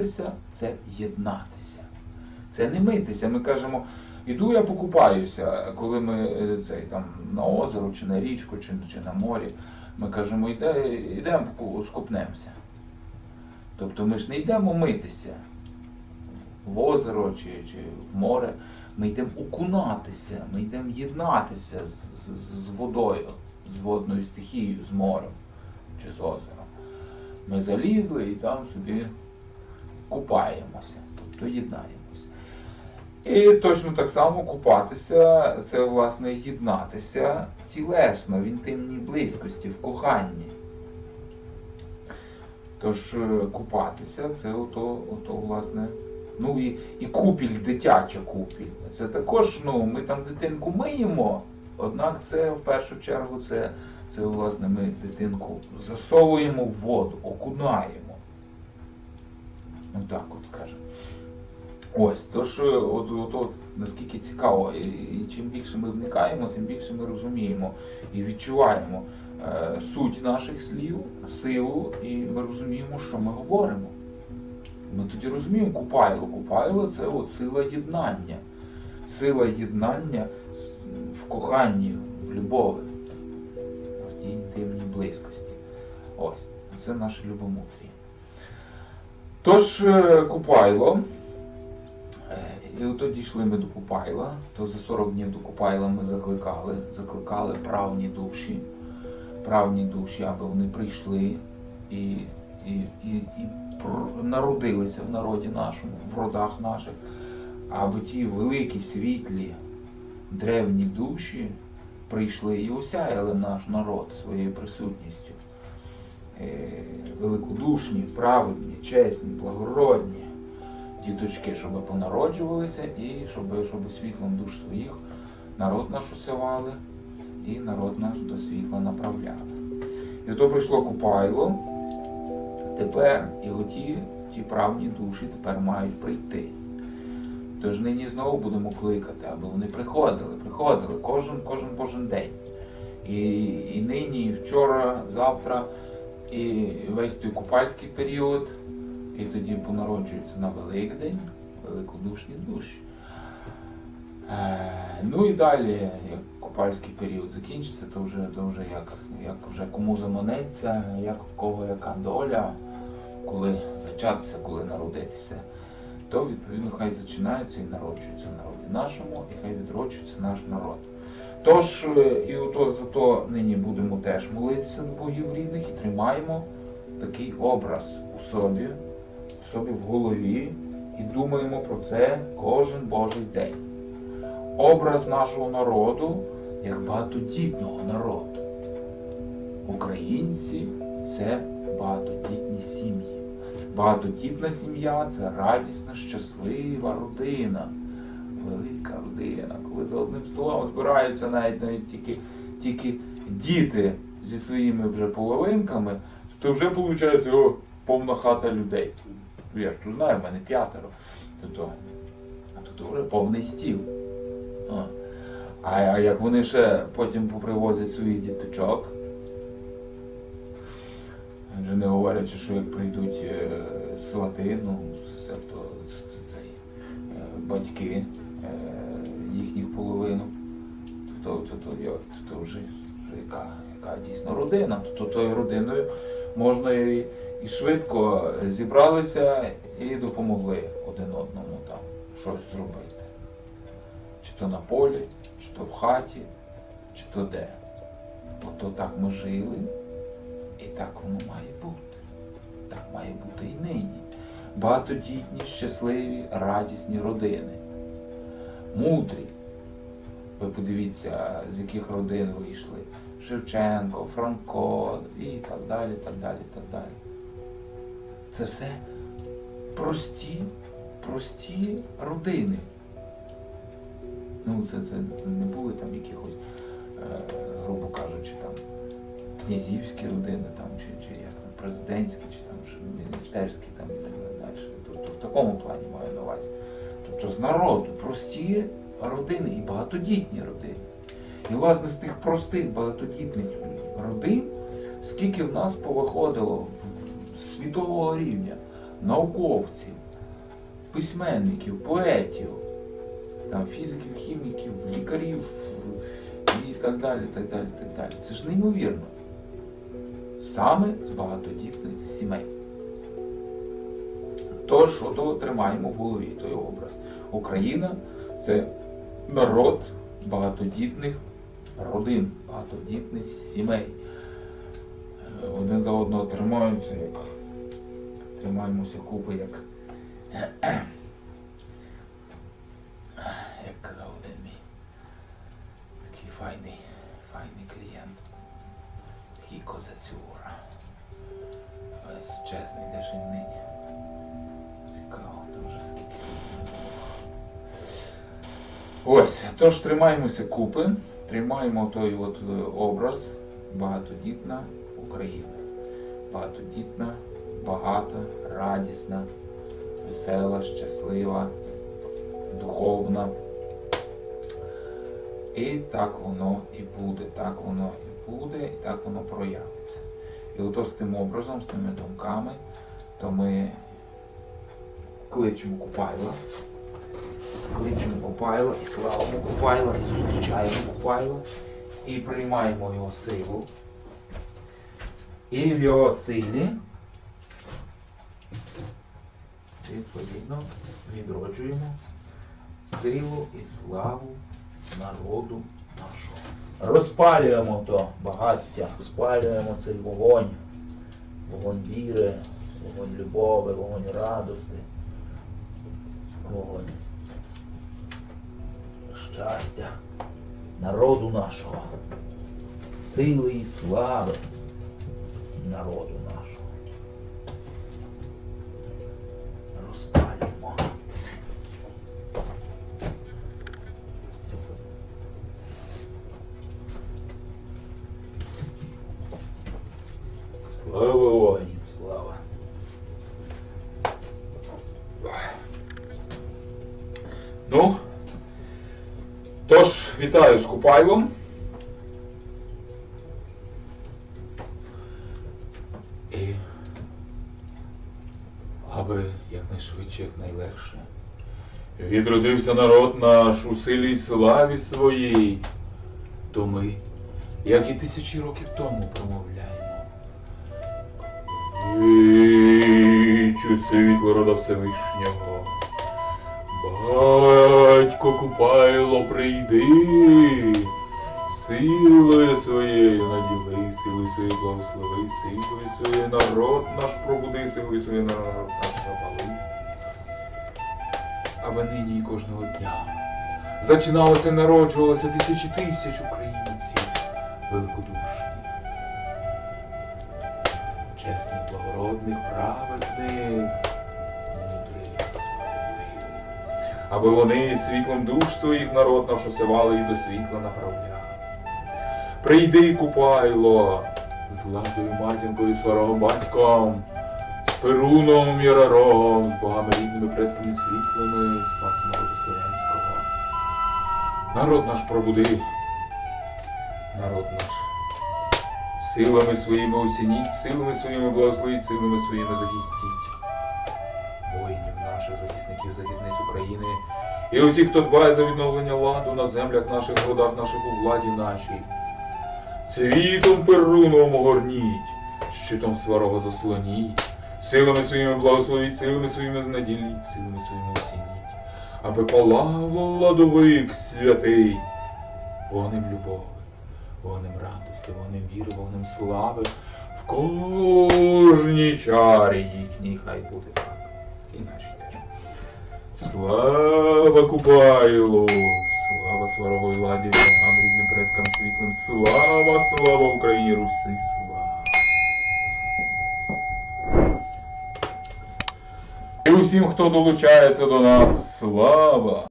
Купатися це єднатися. Це не митися. Ми кажемо, іду я покупаюся, коли ми е, цей, там, на озеро, чи на річку, чи, чи на морі. Ми кажемо, йдемо скупнемося. Тобто ми ж не йдемо митися в озеро чи, чи в море. Ми йдемо окунатися, ми йдемо єднатися з, з- з водою, з водною стихією, з морем чи з озером. Ми залізли і там собі купаємося, тобто єднаємося. І точно так само купатися це власне єднатися тілесно, в інтимній близькості, в коханні. Тож е, купатися це ото, ото власне. Ну і, і купіль, дитяча купіль. Це також, ну, ми там дитинку миємо, однак це в першу чергу це, це власне ми дитинку засовуємо в воду, окунаємо. Ну так от кажемо. Ось, тож, е, от, от, от наскільки цікаво, і, і чим більше ми вникаємо, тим більше ми розуміємо і відчуваємо е, суть наших слів, силу, і ми розуміємо, що ми говоримо. Ми тоді розуміємо купайло. Купайло це от сила єднання. Сила єднання в коханні, в любові, в тій інтимній близькості. Ось, це наше любомудріє. Тож, е, купайло. Е, І от дійшли ми до Купайла, то за 40 днів до Купайла ми закликали, закликали правні душі, правні душі, аби вони прийшли і, і, і, і народилися в народі нашому, в родах наших, аби ті великі, світлі, древні душі прийшли і осяяли наш народ своєю присутністю. Е, Великодушні, праведні, чесні, благородні діточки, щоб понароджувалися і щоб, щоб світлом душ своїх народ наш усявали і народ наш до світла направляли. І то прийшло Купайло, тепер і оті ті правні душі тепер мають прийти. Тож нині знову будемо кликати, аби вони приходили, приходили кожен, кожен кожен день. І, і нині, і вчора, завтра, і весь той купальський період, і тоді понароджуються на Великдень, великодушні душі. Е, ну і далі, як купальський період закінчиться, то вже, то вже як, як вже кому заманеться, як в кого яка доля, коли зачатися, коли народитися, то відповідно хай зачинається і народжується в народі нашому, і хай відроджується наш народ. Тож, е, і ото зато нині будемо теж молитися до богів рідних і тримаємо такий образ у собі, в собі в голові, і думаємо про це кожен Божий день. Образ нашого народу як багатодітного народу. Українці це багатодітні сім'ї. Багатодітна сім'я це радісна, щаслива родина. Велика родина, коли за одним столом збираються навіть навіть тільки, тільки діти зі своїми вже половинками, то вже виходить о, повна хата людей. Я ж тут знаю, в мене п'ятеро. То, а тут вже повний стіл. А, як вони ще потім попривозять своїх діточок, вже не говорячи, що як прийдуть е, свати, ну, себто ц- ц- цей, е, батьки е, їхніх половину, то, то, то, то, то, то вже, вже яка, яка дійсно родина, то, то тою родиною можна і, і швидко зібралися і допомогли один одному там щось зробити. Чи то на полі, чи то в хаті, чи то де. Тобто так ми жили, і так воно має бути. Так має бути і нині. Багатодітні, щасливі, радісні родини. Мудрі. Ви подивіться, з яких родин вийшли. Шевченко, Франко і так далі, так далі, так далі. Це все прості, прості родини. Ну, це, це не були там якихось, е, грубо кажучи, там князівські родини, там, чи, чи як там, президентські, чи там міністерські там, і так далі. Тобто в такому плані маю на увазі. Тобто з народу прості родини і багатодітні родини. І власне з тих простих багатодітних родин, скільки в нас повиходило світового рівня науковців, письменників, поетів, там, фізиків, хіміків, лікарів і так далі, так далі, так далі. Це ж неймовірно. Саме з багатодітних сімей. Тож, ото тримаємо в голові той образ. Україна це народ багатодітних родин, багатодітних сімей. Один за одного тримаються, як тримаємося купи, як, як казав один мій такий файний, файний клієнт. Такий козацюра. Весь чесний, Цікаво, там вже скільки. Ось, тож тримаємося купи, тримаємо той от е, образ багатодітна Україна. Багатодітна, багата, радісна, весела, щаслива, духовна. І так воно і буде, так воно і буде, і так воно проявиться. І ото з тим образом, з тими думками, то ми кличемо Купайла, кличемо Купайла і славимо Купайла, і зустрічаємо Купайла, і приймаємо його силу. І в його силі відповідно відроджуємо силу і славу народу нашого. Розпалюємо то багаття, розпалюємо цей вогонь, вогонь віри, вогонь любові, вогонь радости, вогонь щастя народу нашого, сили і слави народу нашого. Розпалюємо. Слава воїнам, вітаю з Купайлом. І аби якнайшвидше, якнайлегше. Відродився народ наш у силі й славі своїй, то ми, як і тисячі років тому промовляємо. Вічу світло рода Всевишнього. Батько Купайло, прийди, силою своєю наділи, силою своєю благослови, силою своєю народ наш пробуди, силою своєю народ наш запали. Аби нині і кожного дня зачиналося народжувалося тисячі тисяч українців. Великодушних, чесних, благородних, праведних, аби вони світлом душ своїх народ наш осивали і до світла направляли. Прийди, Купайло, з ладою матінкою, сварогом батьком, з Перуном і Раром, з богами рідними предками світлими, спас народу слов'янського. Народ наш пробуди, народ наш. Силами своїми осініть, силами своїми благословіть, силами своїми захистіть наших захисників, захисниць України. І усіх, хто дбає за відновлення ладу на землях наших, родах наших у владі нашій. Світом перуном огорніть, щитом сварога заслоніть, силами своїми благословіть, силами своїми наділіть, силами своїми осініть, аби палав ладовик святий, вогнем любові, вогнем радості, вогнем віри, вогнем слави, в кожній чарі їхній хай буде так і наші. Слава Купайлу! Слава сварогой владі, богам рідним предкам світлим! Слава, слава Україні Руси! Слава! І усім, хто долучається до нас, слава!